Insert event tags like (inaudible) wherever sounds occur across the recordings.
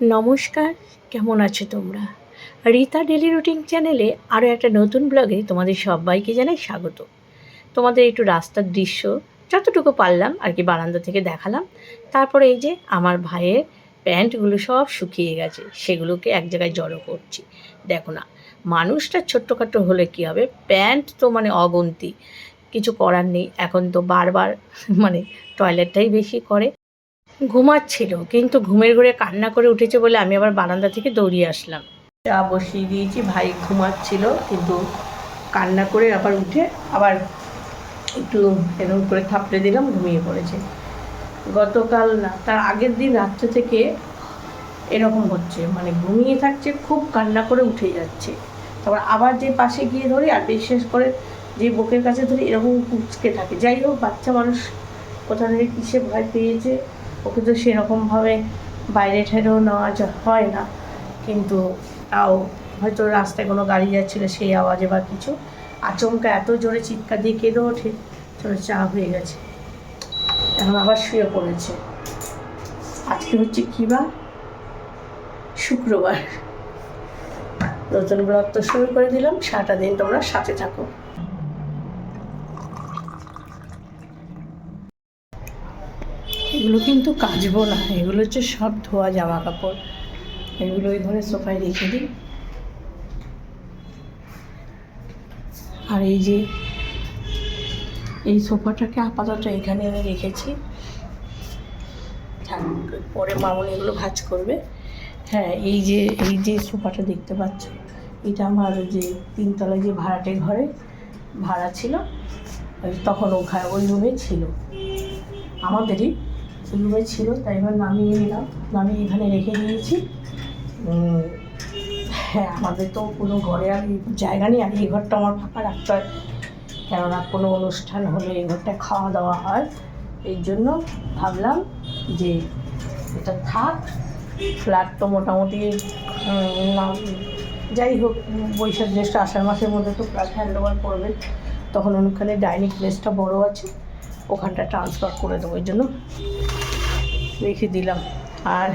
নমস্কার, কেমন আছো তোমরা? রীতা ডেলি রুটিন চ্যানেলে আরও একটা নতুন ব্লগে তোমাদের সবাইকে জানাই স্বাগত। তোমাদের একটু রাস্তার দৃশ্য যতটুকু পারলাম আর কি বারান্দা থেকে দেখালাম, তারপরে এই যে আমার ভাইয়ের প্যান্টগুলো সব শুকিয়ে গেছে, সেগুলোকে এক জায়গায় জড়ো করছি। দেখো না, মানুষটা ছোট্টখাটো হলে কী হবে? প্যান্ট তো মানে অগন্তি, কিছু করার নেই। এখন তো বারবার মানে টয়লেটটাই বেশি করে ঘুমাচ্ছিল, কিন্তু ঘুমের ঘরে কান্না করে উঠেছে বলে আমি আবার বারান্দা থেকে দৌড়িয়ে আসলাম। চা বসিয়ে দিয়েছি, ভাই ঘুমাচ্ছিল, কিন্তু কান্না করে আবার উঠে আবার একটু এরকম করে থাপড়ে দিলাম, ঘুমিয়ে পড়েছে। গতকাল না, তার আগের দিন রাত্রে থেকে এরকম হচ্ছে মানে ঘুমিয়ে থাকছে, খুব কান্না করে উঠে যাচ্ছে। তারপর আবার যে পাশে গিয়ে ধরি, আর বিশেষ করে যে বুকের কাছে ধরি এরকম কুচকে থাকে। যাই হোক, বাচ্চা মানুষ কোথা থেকে কিসে ভয় পেয়েছে ওকে তো সেরকমভাবে বাইরে ঠেরেও নেওয়া হয় না। কিন্তু তাও হয়তো রাস্তায় কোনো গাড়ি যাচ্ছিল সেই আওয়াজে বা কিছু। আচমকা এত জোরে চিৎকার দিয়ে কেঁদে ওঠে, চলে চা হয়ে গেছে। এখন আবার শুয়ে পড়েছে। আজকে হচ্ছে কী বার শুক্রবার। নতুন ব্লগ তো শুরু করে দিলাম। সারাটা দিন তোমরা সাথে থাকো। এগুলো কিন্তু কাচবো না। এগুলো হচ্ছে সব ধোয়া জামা কাপড়। এগুলো ওই ঘরে সোফায় রেখে দিই। আর এই যে এই সোফাটাকে আপাতত এখানে আমি রেখেছি। থাক, পরে মামুনি এগুলো ভাজ করবে। হ্যাঁ এই যে এই যে সোফাটা দেখতে পাচ্ছ এটা আমার যে তিনতলায় যে ভাড়াটে ঘরে ভাড়া ছিল তখন ওখানে ওই রুমে ছিল। আমাদেরই রুমে ছিল, তাই এবার নামিয়ে নিলাম। নামিয়ে এখানে রেখে দিয়েছি। হ্যাঁ আমাদের তো কোনো ঘরে আর জায়গা নেই, আর এই ঘরটা আমার ফাঁকা রাখতে হয়। কেননা কোনো অনুষ্ঠান হলে এই ঘরটা খাওয়া দাওয়া হয়। এই জন্য ভাবলাম যে এটা থাক ফ্ল্যাট তো মোটামুটি যাই হোক, বৈশাখ জ্যৈষ্ঠ আষাঢ় মাসের মধ্যে তো ফ্ল্যাট হ্যান্ড ওভার করবে। তখন ওখানে ডাইনিং প্লেসটা বড় আছে, ওখানটা ট্রান্সফার করে দেবো ওই জন্য রেখে দিলাম। আর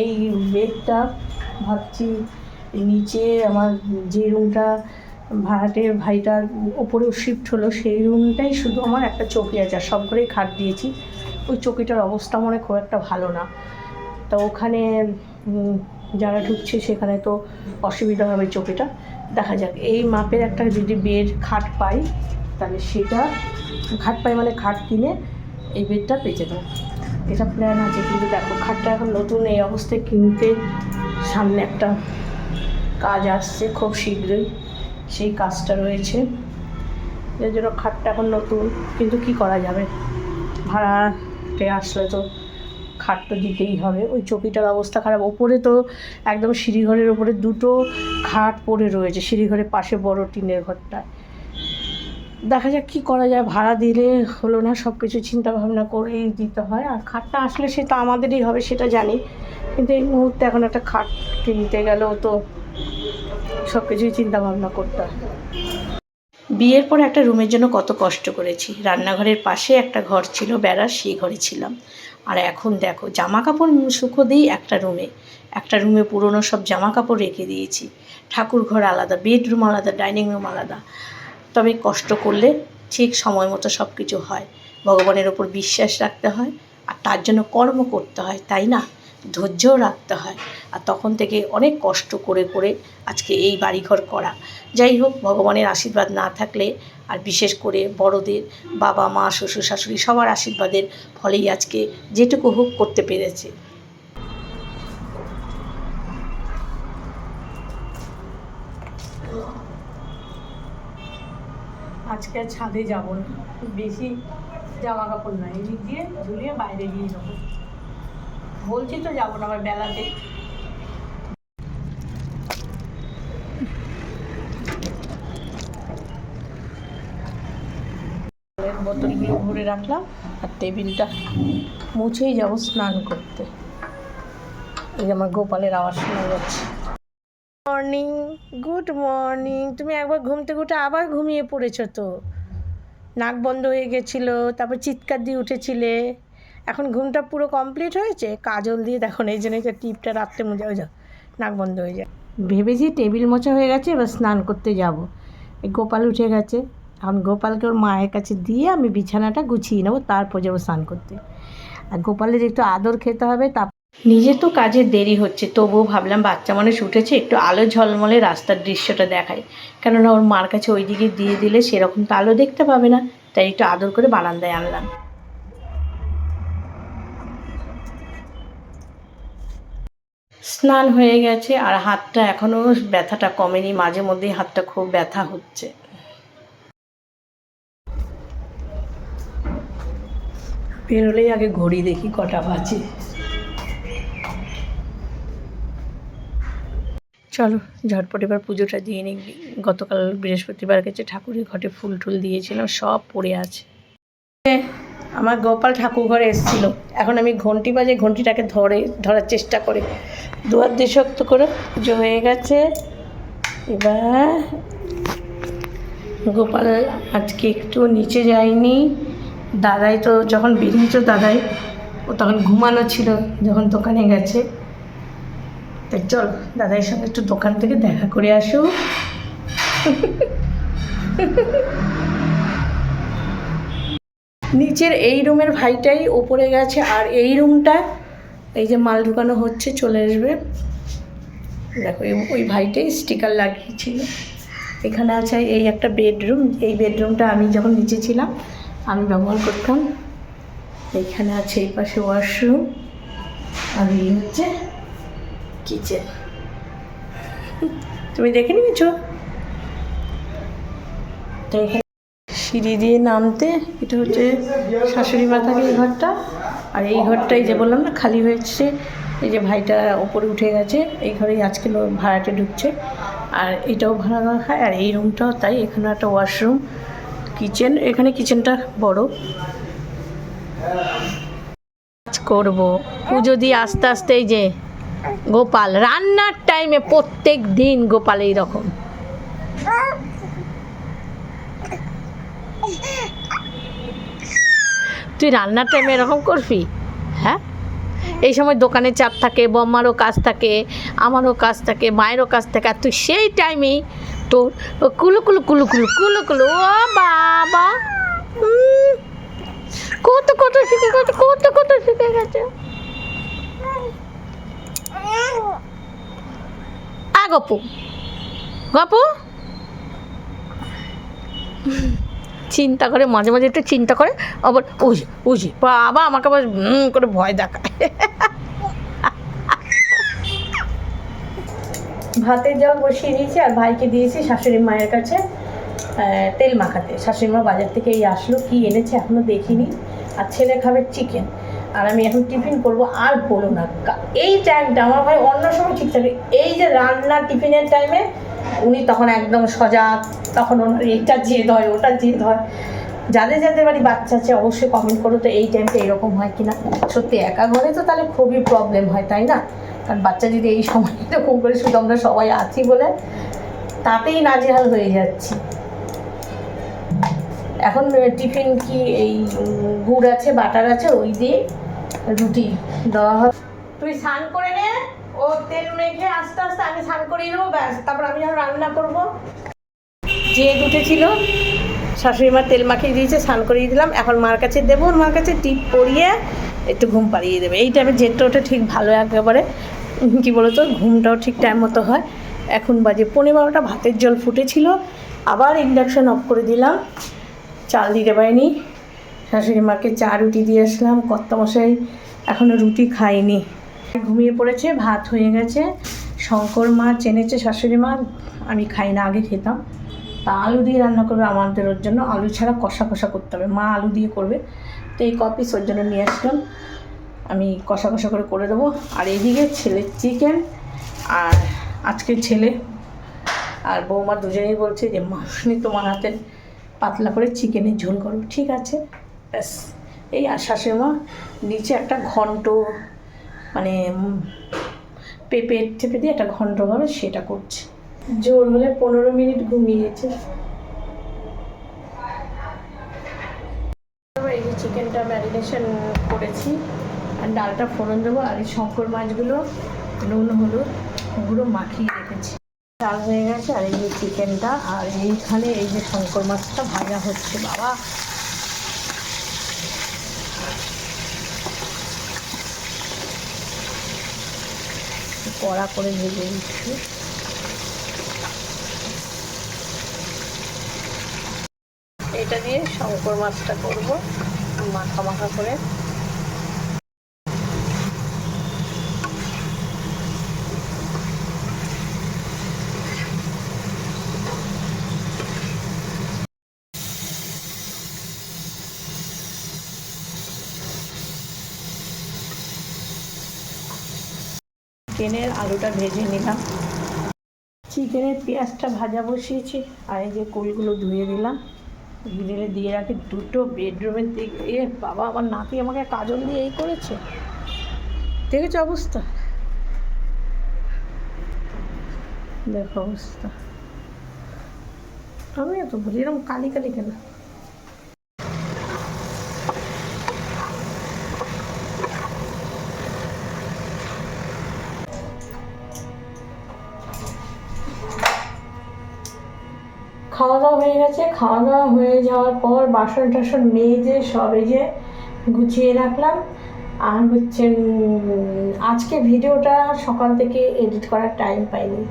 এই বেডটা ভাবছি নিচে আমার যে রুমটা ভাড়াটের ভাইটার ওপরেও শিফট হলো, সেই রুমটাই শুধু আমার একটা চৌকি আছে, আর সব ঘরেই খাট দিয়েছি। ওই চৌকিটার অবস্থা মনে খুব একটা ভালো না। তো ওখানে যারা ঢুকছে সেখানে তো অসুবিধা হবে চৌকিটা। দেখা যাক, এই মাপের একটা যদি বেড খাট পাই, তাহলে সেটা, খাট পাই মানে খাট কিনে এই বেডটা পেতে দেবো। এটা প্ল্যান আছে, কিন্তু দেখো খাটটা এখন নতুন, এই অবস্থায় কিনতে সামনে একটা কাজ আসছে খুব শীঘ্রই, সেই কাজটা রয়েছে। এর জন্য খাটটা এখন নতুন, কিন্তু কি করা যাবে? ভাড়াতে আসলে তো খাট তো দিতেই হবে। ওই চকিটার অবস্থা খারাপ। ওপরে তো একদম সিঁড়িঘরের ওপরে দুটো খাট পড়ে রয়েছে, সিঁড়িঘরের পাশে বড় টিনের ঘরটায় দেখা যাক কী করা যায়। ভাড়া দিলে হলো না সব কিছু চিন্তা ভাবনা করেই দিতে হয়। আর খাটটা আসলে সে তো আমাদেরই হবে, সেটা জানি। কিন্তু এই মুহূর্তে এখন একটা খাট কিনতে গেলেও তো সব কিছুই চিন্তা ভাবনা করতে হয়। বিয়ের পর একটা রুমের জন্য কত কষ্ট করেছি। রান্নাঘরের পাশে একটা ঘর ছিল, বেড়ার সেই ঘরে ছিলাম। আর এখন দেখো জামা কাপড় শুকো দিই একটা রুমে। একটা রুমে পুরনো সব জামা কাপড় রেখে দিয়েছি। ঠাকুর ঘর আলাদা, বেডরুম আলাদা, ডাইনিং রুম আলাদা। তবে কষ্ট করলে ঠিক সময় মতো সব কিছু হয়। ভগবানের ওপর বিশ্বাস রাখতে হয় আর তার জন্য কর্ম করতে হয়, তাই না? ধৈর্যও রাখতে হয়। আর তখন থেকে অনেক কষ্ট করে করে আজকে এই বাড়িঘর করা। যাই হোক, ভগবানের আশীর্বাদ না থাকলে আর বিশেষ করে বড়দের বাবা মা শ্বশুর শাশুড়ি সবার আশীর্বাদের ফলেই আজকে যেটুকু হোক করতে পেরেছে। আজকে আর ছাদে যাব না। বেশি জামা কাপড় নাই এদিক দিয়ে ঝুলিয়ে বাইরে দিয়ে যাব। বলছি তো যাব না, আবার বেলাতে। বোতলগুলো ভরে রাখলাম আর টেবিলটা মুছেই যাব স্নান করতে। এই যে আমার গোপালের আওয়াজ শোনা যাচ্ছে। মর্নিং গুড মর্নিং তুমি একবার ঘুম থেকে উঠে আবার ঘুমিয়ে পড়েছো তো। নাক বন্ধ হয়ে গেছিল, তারপর চিৎকার দিয়ে উঠেছিলে। এখন ঘুমটা পুরো কমপ্লিট হয়েছে? কাজল দিয়ে দেখুন এই জন্য যে টিপটা রাত্রে মজা হয়ে যাও নাক বন্ধ হয়ে যায় ভেবেছি টেবিল মোছা হয়ে গেছে, এবার স্নান করতে যাব। এই গোপাল উঠে গেছে। এখন গোপালকে ওর মায়ের কাছে দিয়ে আমি বিছানাটা গুছিয়ে নেব, তারপর যাব স্নান করতে। আর গোপালের একটু আদর খেতে হবে তা নিজে তো কাজের দেরি হচ্ছে, তবুও ভাবলাম বাচ্চা মানুষ উঠেছে, একটু আলো ঝলমলে রাস্তার দৃশ্যটা দেখাই। কেননা ওর মার কাছে ওইদিকে দিয়ে দিলে সেরকম তো আলো দেখতে পাবে না, তাই একটু আদর করে বারান্দায় আনলাম। স্নান হয়ে গেছে আর হাতটা এখনও ব্যথাটা কমেনি, মাঝে মধ্যেই হাতটা খুব ব্যথা হচ্ছে। বেরোলেই আগে ঘড়ি দেখি কটা বাজে। চলো, ঝটপট এবার পুজোটা দিয়ে নিই। গতকাল বৃহস্পতিবার গেছে, ঠাকুরের ঘটে ফুল টুল দিয়েছিলাম, সব পড়ে আছে। আমার গোপাল ঠাকুর ঘরে এসেছিল। এখন আমি ঘন্টি বাজে, ঘন্টিটাকে ধরে, ধরার চেষ্টা করে। দুয়ার দিয়ে শক্ত করে পুজো হয়ে গেছে। এবার গোপাল আজকে একটু নিচে যায়নি। দাদাই তো, যখন বেরিয়েছো দাদাই, ও তখন ঘুমানো ছিল, যখন দোকানে গেছে। তাই চল দাদাইয়ের সঙ্গে একটু দোকান থেকে দেখা করে আসো। নিচের এই রুমের ভাইটাই ওপরে গেছে, আর এই রুমটা, এই যে মাল ঢুকানো হচ্ছে, চলে আসবে। দেখো ওই ভাইটাই স্টিকার লাগিয়েছিল। এখানে আছে এই একটা বেডরুম এই বেডরুমটা আমি যখন নিচে ছিলাম, আমি ব্যবহার করতাম। এইখানে আছে এই পাশে ওয়াশরুম আর এই হচ্ছে কিচেন (laughs) তুমি দেখে নিয়েছো? সিঁড়ি দিয়ে নামতে এটা হচ্ছে শাশুড়ি মা থাকে এই ঘরটা। আর এই ঘরটাই যে বললাম না খালি হয়েছে। এই যে ভাইটা ওপরে উঠে গেছে এই ঘরেই আজকে ভাড়াটে ঢুকছে। আর এটাও ভাড়া খায় আর এই রুমটাও তাই এখানে একটা ওয়াশরুম। কিচেন এখানে কিচেনটা বড়। কাজ করব। পুজো দিয়ে আস্তে আস্তে এই যে গোপাল, রান্নার টাইমে প্রত্যেক দিন গোপাল এইরকম। তুই রান্নার টাইমে এরকম করবি? হ্যাঁ? এই সময় দোকানে চাপ থাকে বম্মারও কাজ থাকে, আমারও কাজ থাকে, মায়েরও কাজ থাকে, আর তুই সেই টাইমেই তোর কুলু কুলু কুলু কুলু কুলু কুলু, ও বাবা! কত কত শিখে গেছে, কত কত শিখে গেছে। গপু। গপু? চিন্তা করে, মাঝে মাঝে একটু চিন্তা করে। আবার উজি উজি বাবা, আমাকে আবার করে ভয় দেখায়। ভাতের জল বসিয়ে দিয়েছি, আর ভাইকে দিয়েছি শাশুড়ি মায়ের কাছে তেল মাখাতে। শাশুড়ি মা বাজার থেকে এই আসলো, কি এনেছে এখনও দেখিনি। আর ছেলে খাবে চিকেন আর আমি এখন টিফিন করব আর বলো না। এই টাইমটা আমার ভাই অন্য সময় ঠিক থাকে। এই যে রান্না টিফিনের টাইমে উনি তখন একদম সজাগ, তখন ওনার এটা জেদ হয়, ওটা জেদ হয়। যাদের যাদের বাড়ি বাচ্চা আছে, অবশ্যই কমেন্ট করো তো এই টাইমটা এরকম হয় কিনা। সত্যি, একা ঘরে তো তাহলে খুবই প্রবলেম হয়, তাই না? কারণ বাচ্চা যদি এই সময় (laughs) এরকম করে শুধু আমরা সবাই আছি বলে, তাতেই নাজেহাল হয়ে যাচ্ছি। এখন টিফিন কি এই গুড় আছে, বাটার আছে, ওই দিয়ে রুটি দেওয়া হবে তুই স্নান করে নে, ও তেল মেখে আস্তে আস্তে আমি স্নান করিয়ে নেব, ব্যাস, তারপর আমি যখন রান্না করব। যে উঠেছিল শাশুড়ি মা তেল মাখিয়ে দিয়েছে, স্নান করিয়ে দিলাম। এখন মার কাছে দেবো ওর মার কাছে টিপ পরিয়ে একটু ঘুম পাড়িয়ে দেবে। এই টাইমে জেটটা ওটা ঠিক ভালো একেবারে। কি বলতো, ঘুমটাও ঠিক টাইম মতো হয়। এখন বাজে পনেরো বারোটা, ভাতের জল ফুটেছিল। আবার ইন্ডাকশন অফ করে দিলাম। চাল দিতে পারিনি। শাশুড়ি মাকে চা রুটি দিয়ে আসলাম। কর্তামশাই এখনও রুটি খায়নি। ঘুমিয়ে পড়েছে, ভাত হয়ে গেছে। শঙ্কর মা চেনেছে শাশুড়ি মা আমি খাই না, আগে খেতাম। তা আলু দিয়ে রান্না করবে আমাদের ওর জন্য। আলু ছাড়া কষা কষা করতে হবে। মা আলু দিয়ে করবে। তো এই কপিস ওর জন্য নিয়ে আসলাম। আমি কষা কষা করে করে দেবো। আর এদিকে ছেলের চিকেন আর আজকে ছেলে। আর বৌমা দুজনেই বলছে যে মাসনি তোমার হাতে পাতলা করে চিকেনের ঝোল করো ঠিক আছে। ব্যাস, এই আর শাশুড়ি মা নিচে একটা ঘন্ট মানে পেঁপে, টেপে দিয়ে একটা ঘন্ট হবে সেটা করছে। জোর হলে পনেরো মিনিট ঘুমিয়েছে। এই যে চিকেনটা ম্যারিনেশন করেছি, আর ডালটা ফোড়ন দেবো, আর এই শঙ্কর মাছগুলো নুন, হলুদ গুঁড়ো মাখিয়ে রেখেছি। ডাল হয়ে গেছে, আর এই যে চিকেনটা, আর এইখানে এই যে শঙ্কর মাছটা ভাজা হচ্ছে। বাবা কড়া করে ভেজে দিচ্ছি এটা দিয়ে শঙ্কর মাছটা করব। মাখা মাখা করে চিকেনের আলুটা ভেজে নিলাম। চিকেনের পেঁয়াজটা ভাজা বসিয়েছি, আর এই যে কুলগুলো ধুয়ে দিলাম। দিলে দিয়ে রাখি দুটো বেডরুমের দিকে এ বাবা, আমার নাতি আমাকে কাজল দিয়ে এই করেছে। দেখেছ অবস্থা? দেখো অবস্থা। আমি এত বলি এরকম কালি কালি কেন? গেছে খাওয়া দাওয়া হয়ে যাওয়ার পর বাসন টাসন মেজে সব এই যে গুছিয়ে রাখলাম। আর হচ্ছে আজকে ভিডিওটা সকাল থেকে এডিট করার টাইম পাইনি।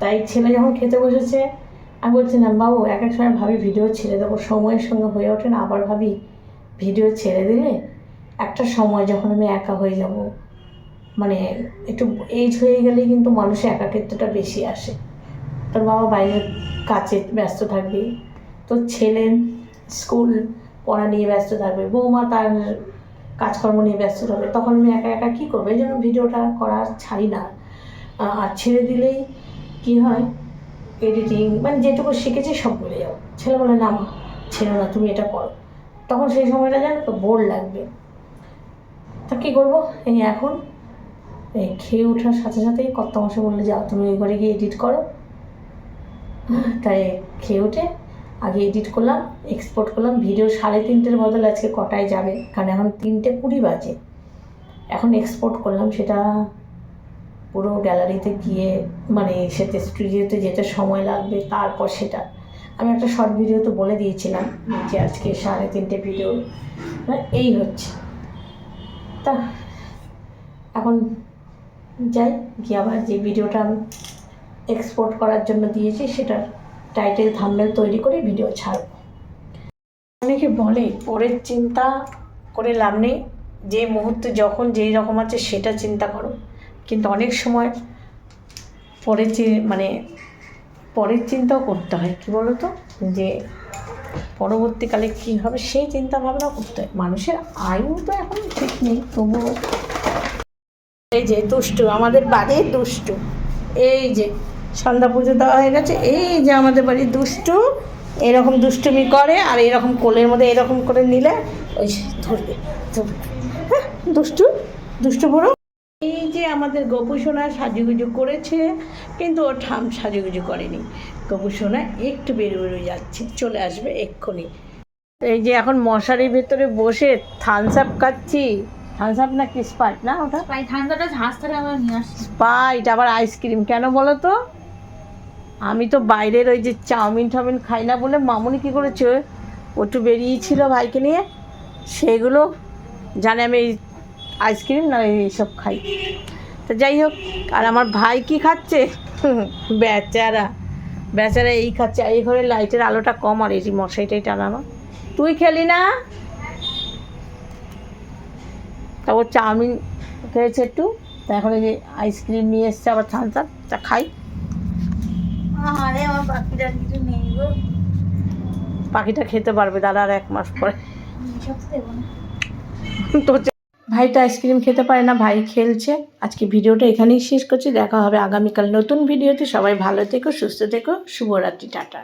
তাই ছেলে যখন খেতে বসেছে, আমি বলছিলাম, বাবু এক এক সময় ভাবি ভিডিও ছেড়ে দেবো, সময়ের সঙ্গে হয়ে ওঠে না, আবার ভাবি ভিডিও ছেড়ে দিলে একটা সময় যখন আমি একা হয়ে যাব। মানে একটু এজ হয়ে গেলে কিন্তু মানুষের একাকিত্বটা বেশি আসে। তোর বাবা বাইরের কাজে ব্যস্ত থাকবে। তোর ছেলে স্কুল পড়া নিয়ে ব্যস্ত থাকবে, বৌমা তার কাজকর্ম নিয়ে ব্যস্ত থাকবে। তখন আমি একা একা কী করব? এই জন্য ভিডিওটা করা ছাড়ি না। আর ছেড়ে দিলেই কি হয়? এডিটিং মানে যেটুকু শিখেছি সব বলে যাও ছেলে বলে, না ছেড়ে না, তুমি এটা করো। তখন সেই সময়টা জানো তো, বোর লাগবে। তা কী করব? এই এখন, এই খেয়ে ওঠার সাথে সাথেই মাসে বললে, যাও, তুমি ওই ঘরে গিয়ে এডিট করো। তাই খেয়ে উঠে আগে এডিট করলাম এক্সপোর্ট করলাম ভিডিও সাড়ে তিনটের বদলে আজকে কটায় যাবে? কারণ এখন তিনটে কুড়ি বাজে। এখন এক্সপোর্ট করলাম, সেটা পুরো গ্যালারিতে গিয়ে মানে সেতে স্টুডিওতে যেতে সময় লাগবে, তারপর সেটা। আমি একটা শর্ট ভিডিও তো বলে দিয়েছিলাম যে আজকে সাড়ে তিনটে ভিডিও মানে এই হচ্ছে। তা, এখন যাই, গিয়ে আবার যে ভিডিওটা এক্সপোর্ট করার জন্য দিয়েছি, সেটার টাইটেল থাম্বনেল তৈরি করে ভিডিও ছাড়ব। অনেকে বলে, পরের চিন্তা করে লাভ নেই, যে মুহূর্তে যখন যেই রকম আছে সেটা চিন্তা করো। কিন্তু অনেক সময় পরের চি- মানে পরের চিন্তাও করতে হয়। কী বলো তো যে পরবর্তীকালে কী হবে সেই চিন্তা ভাবনা করতে হয়। মানুষের আয়ু তো এখন ঠিক নেই, তবুও। এই যে দুষ্টু, আমাদের বাড়ির দুষ্টু, এই যে সন্ধ্যা পুজো দেওয়া হয়ে গেছে। এই যে আমাদের বাড়ির দুষ্টু এরকম দুষ্টুমি করে আর এরকম কোলের মধ্যে এরকম করে নিলে ওই ধরবে। হ্যাঁ, দুষ্টু দুষ্টু বুড়ো। এই যে আমাদের গোপু সোনা সাজুগুজু করেছে কিন্তু ও ঠাম সাজুগুজু করেনি। গোপু সোনা একটু বেরো বেরো যাচ্ছে চলে আসবে এক্ষুনি। এই যে এখন মশারির ভেতরে বসে থামস আপ খাচ্ছি। থামস আপ না কি স্পাইট না ওটা? ঠান্ডাটা ঝাঁজ থেকে আমরা নিয়ে আসছি। স্পাইট আবার আইসক্রিম কেন বলো তো? আমি তো বাইরের ওই যে চাউমিন টাউমিন খাই না বলে মামুনি কী করেছে? ও একটু বেরিয়েছিল ভাইকে নিয়ে। সেগুলো জানে আমি আইসক্রিম না এইসব খাই। তো যাই হোক, আর আমার ভাই কি খাচ্ছে? (laughs) বেচারা বেচারা এই খাচ্ছে। এই ঘরে লাইটের আলোটা কম আর এই মশাইটাই টানানো তুই খেলি না? তা ও চাউমিন খেয়েছে একটু। তা এখন এই যে আইসক্রিম নিয়ে এসছে, আবার আপ তা খাই আরে আমার পাখিটার কিছু নেই গো পাখিটা খেতে পারবে দাদা আর এক মাস পরে। তো তো ভাইটা আইসক্রিম খেতে পারে না ভাই খেলছে। আজকে ভিডিওটা এখানেই শেষ করছি। দেখা হবে আগামীকাল নতুন ভিডিওতে। সবাই ভালো থেকো সুস্থ থেকো। শুভরাত্রি টাটা।